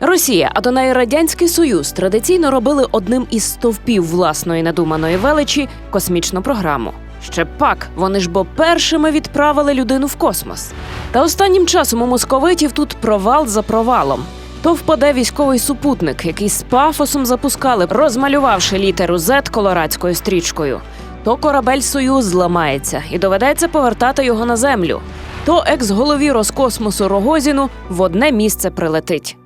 Росія, а до неї радянський союз традиційно робили одним із стовпів власної надуманої величі космічну програму. Ще пак, вони ж бо першими відправили людину в космос. Та останнім часом у московитів тут провал за провалом. То впаде військовий супутник, який з пафосом запускали, розмалювавши літеру Z колорадською стрічкою. То корабель Союз зламається і доведеться повертати його на землю. То екс-голові Роскосмосу Рогозіну в одне місце прилетить.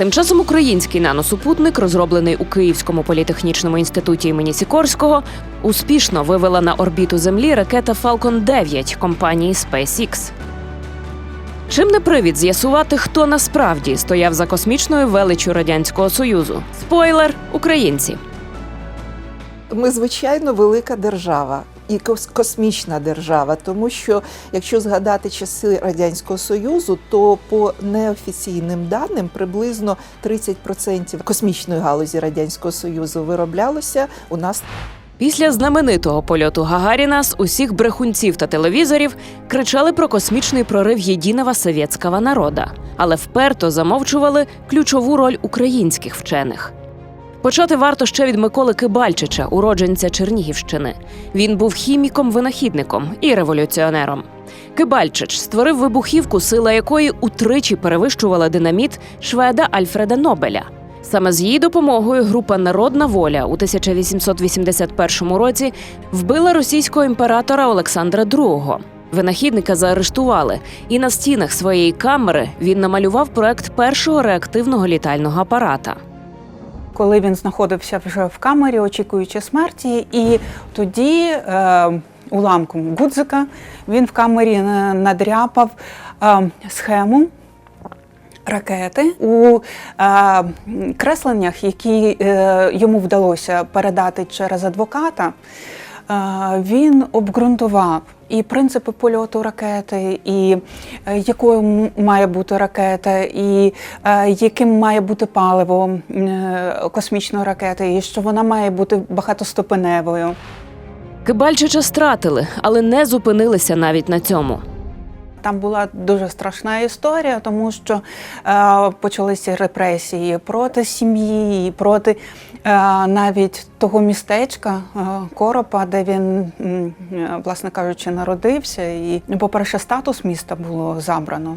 Тим часом український наносупутник, розроблений у Київському політехнічному інституті імені Сікорського, успішно вивела на орбіту Землі ракета Falcon 9 компанії SpaceX. Чим не привід з'ясувати, хто насправді стояв за космічною величчю радянського союзу? Спойлер українці. Ми звичайно велика держава. І кос- космічна держава, тому що якщо згадати часи радянського союзу, то по неофіційним даним приблизно 30% космічної галузі радянського союзу вироблялося у нас Після знаменитого польоту Гагаріна з усіх брехунців та телевізорів кричали про космічний прорив єдиного совєтського народа, але вперто замовчували ключову роль українських вчених. Почати варто ще від Миколи Кибальчича, уродженця Чернігівщини. Він був хіміком-винахідником і революціонером. Кибальчич створив вибухівку, сила якої утричі перевищувала динаміт шведа Альфреда Нобеля. Саме з її допомогою група Народна воля у 1881 році вбила російського імператора Олександра II. Винахідника заарештували, і на стінах своєї камери він намалював проект першого реактивного літального апарата. Коли він знаходився вже в камері, очікуючи смерті, і тоді е, уламком гудзика він в камері е, надряпав е, схему. Ракети у е, кресленнях, які е, йому вдалося передати через адвоката, е, він обґрунтував і принципи польоту ракети, і е, якою має бути ракета, і е, яким має бути паливо е, космічної ракети, і що вона має бути багатоступеневою. Кибальчича стратили, але не зупинилися навіть на цьому. Там була дуже страшна історія, тому що е, почалися репресії проти сім'ї, проти е, навіть того містечка е, Коропа, де він, е, власне кажучи, народився. І, по-перше, статус міста було забрано.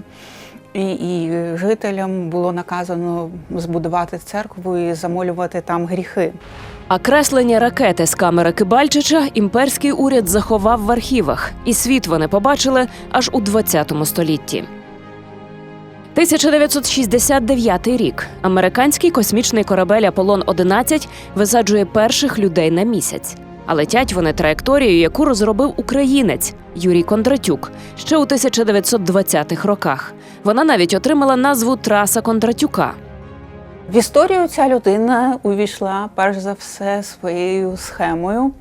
І, і жителям було наказано збудувати церкву і замолювати там гріхи. А креслення ракети з камери Кибальчича імперський уряд заховав в архівах, і світ вони побачили аж у 20 столітті. 1969 рік. Американський космічний корабель Аполлон 11 висаджує перших людей на місяць. А летять вони траєкторією, яку розробив українець Юрій Кондратюк ще у 1920-х роках. Вона навіть отримала назву Траса Кондратюка. В історію ця людина увійшла перш за все своєю схемою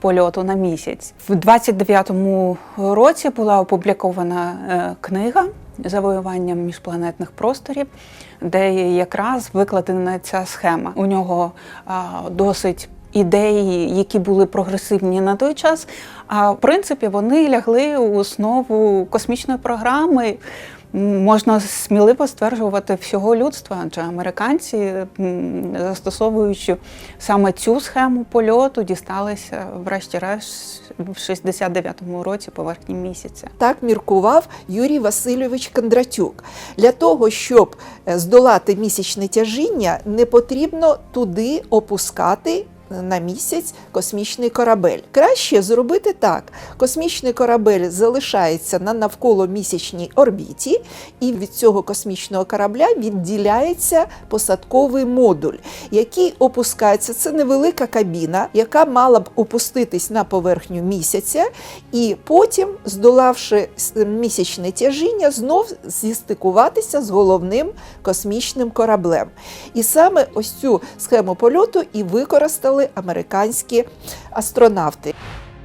польоту на місяць. В 29-му році була опублікована е, книга завоюванням міжпланетних просторів, де якраз викладена ця схема. У нього досить. Ідеї, які були прогресивні на той час, а в принципі вони лягли у основу космічної програми. Можна сміливо стверджувати всього людства, адже американці, застосовуючи саме цю схему польоту, дісталися врешті-решт в 69-му році поверхні місяця. Так міркував Юрій Васильович Кондратюк. Для того, щоб е, здолати місячне тяжіння, не потрібно туди опускати. На місяць космічний корабель. Краще зробити так: космічний корабель залишається на навколомісячній орбіті, і від цього космічного корабля відділяється посадковий модуль, який опускається. Це невелика кабіна, яка мала б опуститись на поверхню місяця, і потім, здолавши місячне тяжіння, знов зістикуватися з головним космічним кораблем. І саме ось цю схему польоту і використали американські астронавти.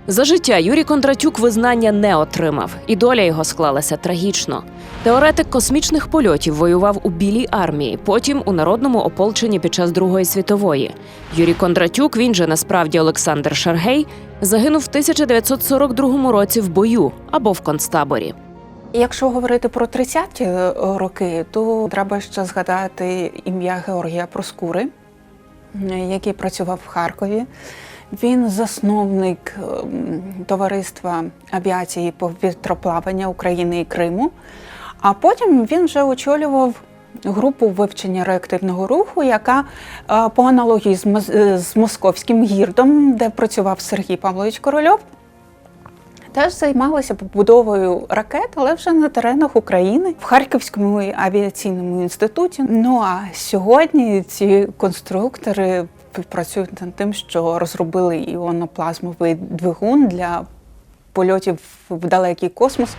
За життя Юрій Кондратюк визнання не отримав, і доля його склалася трагічно. Теоретик космічних польотів воював у білій армії, потім у народному ополченні під час Другої світової. Юрій Кондратюк, він же насправді Олександр Шаргей, загинув в 1942 році в бою або в концтаборі. Якщо говорити про 30-ті роки, то треба ще згадати ім'я Георгія Проскури, який працював в Харкові. Він засновник ем, товариства авіації повітроплавання України і Криму. А потім він вже очолював групу вивчення реактивного руху, яка е, по аналогії е, з московським гірдом, де працював Сергій Павлович Корольов, теж займалися побудовою ракет, але вже на теренах України в Харківському авіаційному інституті. Ну а сьогодні ці конструктори працюють над тим, що розробили іоноплазмовий двигун для польотів в далекий космос.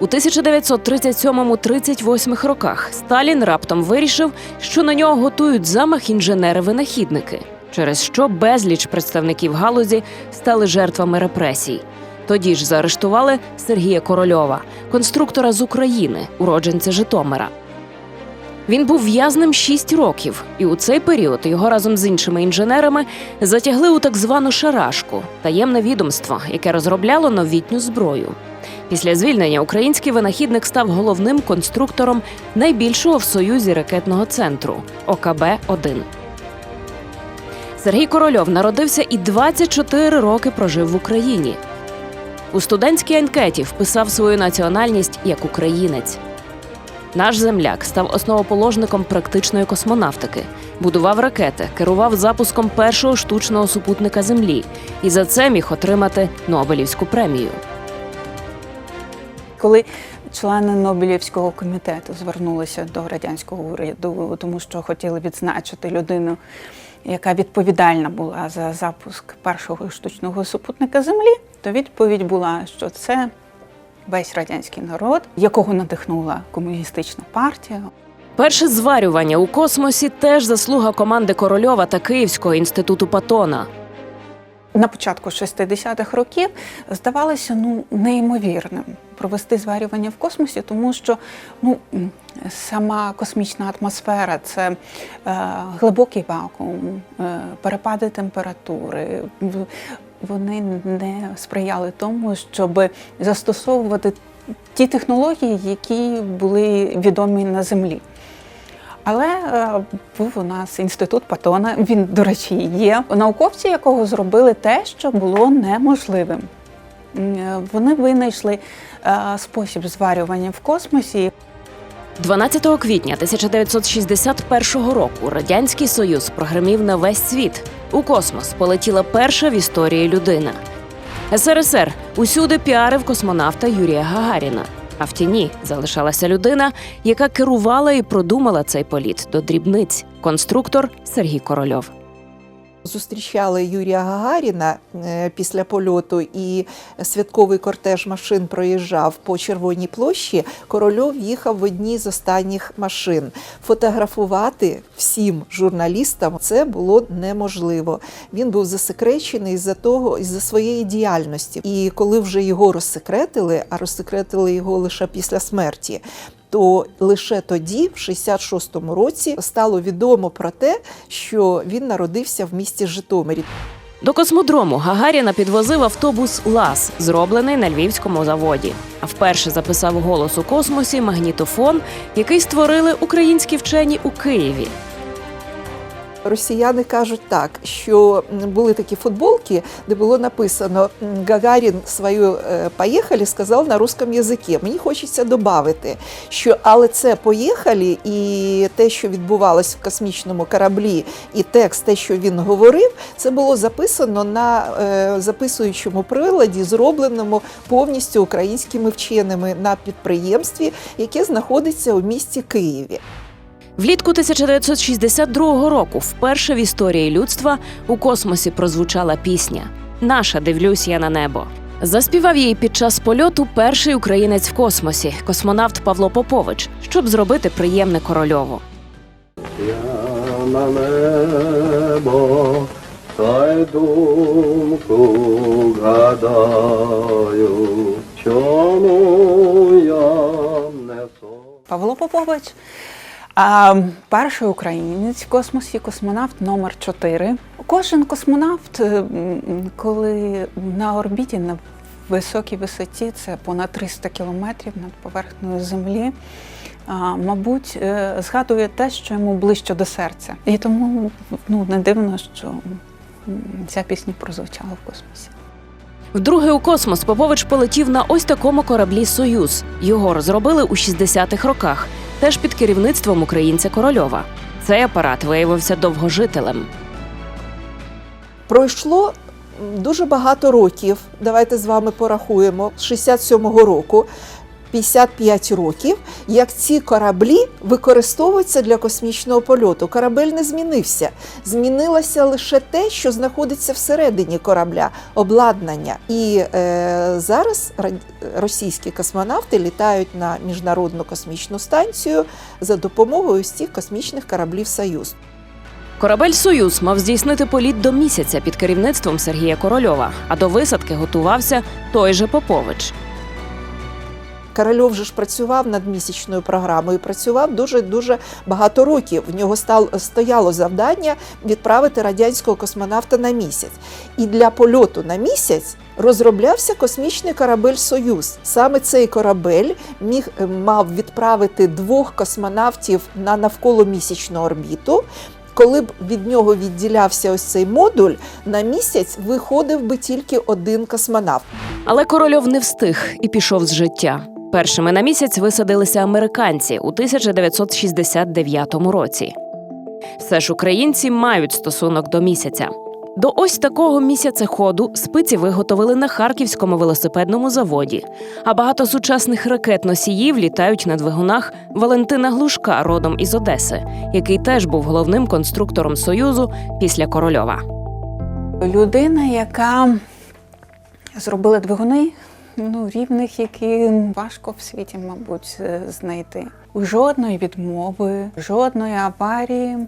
У 1937-38 роках Сталін раптом вирішив, що на нього готують замах інженери-винахідники, через що безліч представників галузі стали жертвами репресій. Тоді ж заарештували Сергія Корольова, конструктора з України, уродженця Житомира. Він був в'язним 6 років, і у цей період його разом з іншими інженерами затягли у так звану шарашку таємне відомство, яке розробляло новітню зброю. Після звільнення український винахідник став головним конструктором найбільшого в Союзі ракетного центру ОКБ-1. Сергій Корольов народився і 24 роки прожив в Україні. У студентській анкеті вписав свою національність як українець. Наш земляк став основоположником практичної космонавтики, будував ракети, керував запуском першого штучного супутника Землі і за це міг отримати Нобелівську премію. Коли члени Нобелівського комітету звернулися до радянського уряду, тому що хотіли відзначити людину, яка відповідальна була за запуск першого штучного супутника Землі, то відповідь була, що це весь радянський народ, якого надихнула комуністична партія. Перше зварювання у космосі теж заслуга команди Корольова та Київського інституту Патона. На початку 60-х років здавалося ну неймовірним провести зварювання в космосі, тому що ну сама космічна атмосфера це е, глибокий вакуум, е, перепади температури. Вони не сприяли тому, щоб застосовувати ті технології, які були відомі на землі. Але е, був у нас інститут Патона. Він, до речі, є науковці, якого зробили те, що було неможливим. Е, Вони винайшли е, спосіб зварювання в космосі. 12 квітня 1961 року Радянський Союз прогремів на весь світ. У космос полетіла перша в історії людина. СРСР усюди піарив космонавта Юрія Гагаріна. А в тіні залишалася людина, яка керувала і продумала цей політ до дрібниць конструктор Сергій Корольов. Зустрічали Юрія Гагаріна е, після польоту, і святковий кортеж машин проїжджав по Червоній площі. Корольов їхав в одній з останніх машин. Фотографувати всім журналістам це було неможливо. Він був засекречений з-за того, із-за своєї діяльності. І коли вже його розсекретили, а розсекретили його лише після смерті. То лише тоді, в 66-му році, стало відомо про те, що він народився в місті Житомирі. До космодрому Гагаріна підвозив автобус ЛАЗ, зроблений на львівському заводі. А вперше записав голос у космосі магнітофон, який створили українські вчені у Києві. Росіяни кажуть так, що були такі футболки, де було написано Гагарін свою е, «поїхали» сказав на русском язикі. Мені хочеться додати, що але це «поїхали» і те, що відбувалось в космічному кораблі, і текст, те, що він говорив, це було записано на е, записуючому приладі, зробленому повністю українськими вченими на підприємстві, яке знаходиться у місті Києві. Влітку 1962 року вперше в історії людства у космосі прозвучала пісня Наша дивлюсь я на небо. Заспівав її під час польоту перший українець в космосі, космонавт Павло Попович, щоб зробити приємне корольову. Я на небо, та й думку гадаю, чому я не сон. Павло Попович, а, перший українець в космосі, космонавт номер 4 Кожен космонавт, коли на орбіті на високій висоті, це понад 300 кілометрів над поверхнею землі. Мабуть, е, згадує те, що йому ближче до серця. І тому ну, не дивно, що ця пісня прозвучала в космосі. Вдруге у космос Попович полетів на ось такому кораблі Союз. Його розробили у 60-х роках, теж під керівництвом українця Корольова. Цей апарат виявився довгожителем. Пройшло дуже багато років. Давайте з вами порахуємо. З 67-го року, 55 років, як ці кораблі використовуються для космічного польоту. Корабель не змінився. Змінилося лише те, що знаходиться всередині корабля, обладнання. І е, зараз російські космонавти літають на міжнародну космічну станцію за допомогою цих космічних кораблів Союз. Корабель Союз мав здійснити політ до місяця під керівництвом Сергія Корольова, а до висадки готувався той же Попович. Корольов же ж працював над місячною програмою, працював дуже дуже багато років. В нього стояло завдання відправити радянського космонавта на місяць. І для польоту на місяць розроблявся космічний корабель Союз. Саме цей корабель міг е, мав відправити двох космонавтів на навколомісячну орбіту. Коли б від нього відділявся ось цей модуль, на місяць виходив би тільки один космонавт. Але Корольов не встиг і пішов з життя. Першими на місяць висадилися американці у 1969 році. Все ж українці мають стосунок до місяця. До ось такого місяцеходу спиці виготовили на харківському велосипедному заводі. А багато сучасних ракет-носіїв літають на двигунах Валентина Глушка, родом із Одеси, який теж був головним конструктором Союзу після Корольова. Людина, яка зробила двигуни, ну, рівних, які важко в світі, мабуть, е, знайти. Жодної відмови, жодної аварії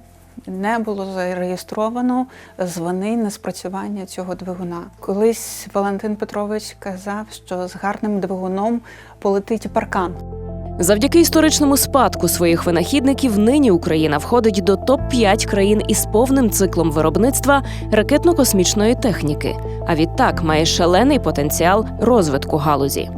не було зареєстровано звани на спрацювання цього двигуна. Колись Валентин Петрович казав, що з гарним двигуном полетить паркан. Завдяки історичному спадку своїх винахідників нині Україна входить до топ-5 країн із повним циклом виробництва ракетно-космічної техніки. А відтак має шалений потенціал розвитку галузі.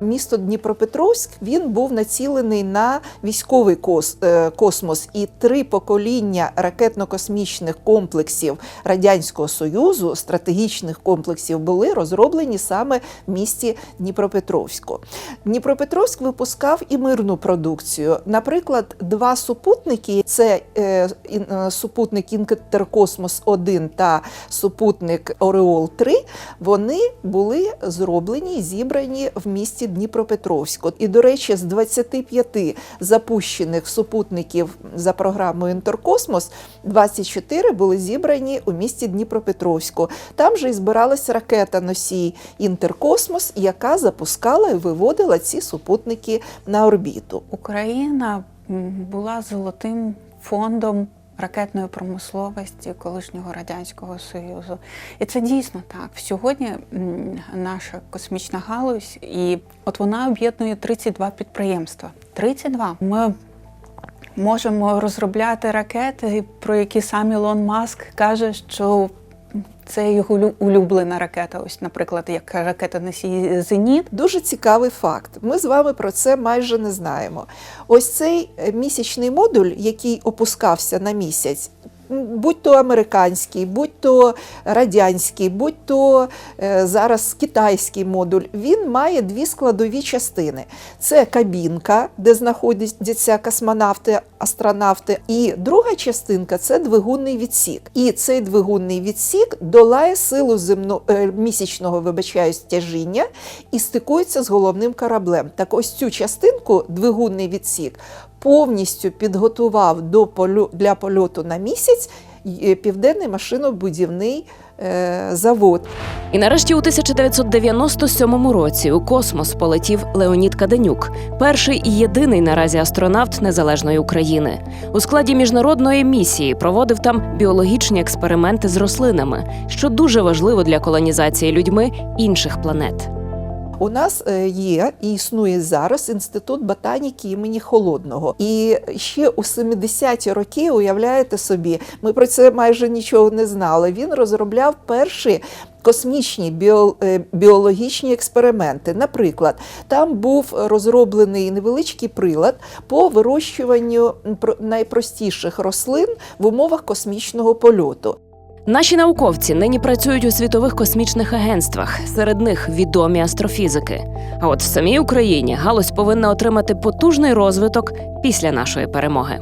Місто Дніпропетровськ він був націлений на військовий е, космос, і три покоління ракетно-космічних комплексів Радянського Союзу, стратегічних комплексів, були розроблені саме в місті Дніпропетровську. Дніпропетровськ випускав і мирну продукцію. Наприклад, два супутники це е, е, супутник Інтеркосмос 1 та супутник Ореол 3 вони були зроблені і зібрані в місті Дніпропетровську. І, до речі, з 25 запущених супутників за програмою Інтеркосмос 24 були зібрані у місті Дніпропетровську. Там же і збиралася ракета носій Інтеркосмос, яка запускала і виводила ці супутники на орбіту. Україна була золотим фондом ракетної промисловості колишнього радянського союзу, і це дійсно так. Сьогодні наша космічна галузь, і от вона об'єднує 32 підприємства. 32. Ми можемо розробляти ракети, про які сам Ілон Маск каже, що. Це його улюблена ракета. Ось, наприклад, як ракета носій Зеніт. Дуже цікавий факт. Ми з вами про це майже не знаємо. Ось цей е, місячний модуль, який опускався на місяць. Будь то американський, будь то радянський, будь то е, зараз китайський модуль, він має дві складові частини: це кабінка, де знаходяться космонавти, астронавти, і друга частинка це двигунний відсік. І цей двигунний відсік долає силу земно, е, місячного вибачаюсь, тяжіння і стикується з головним кораблем. Так ось цю частинку, двигунний відсік, повністю підготував до полю, для польоту на місяць е, південний машинобудівний е, завод. І нарешті у 1997 році у космос полетів Леонід Каденюк, перший і єдиний наразі астронавт незалежної України. У складі міжнародної місії проводив там біологічні експерименти з рослинами, що дуже важливо для колонізації людьми інших планет. У нас е, є і існує зараз інститут ботаніки імені Холодного. І ще у 70-ті роки, уявляєте собі, ми про це майже нічого не знали. Він розробляв перші космічні е, біологічні експерименти. Наприклад, там був розроблений невеличкий прилад по вирощуванню про- найпростіших рослин в умовах космічного польоту. Наші науковці нині працюють у світових космічних агентствах. Серед них відомі астрофізики. А от в самій Україні галузь повинна отримати потужний розвиток після нашої перемоги.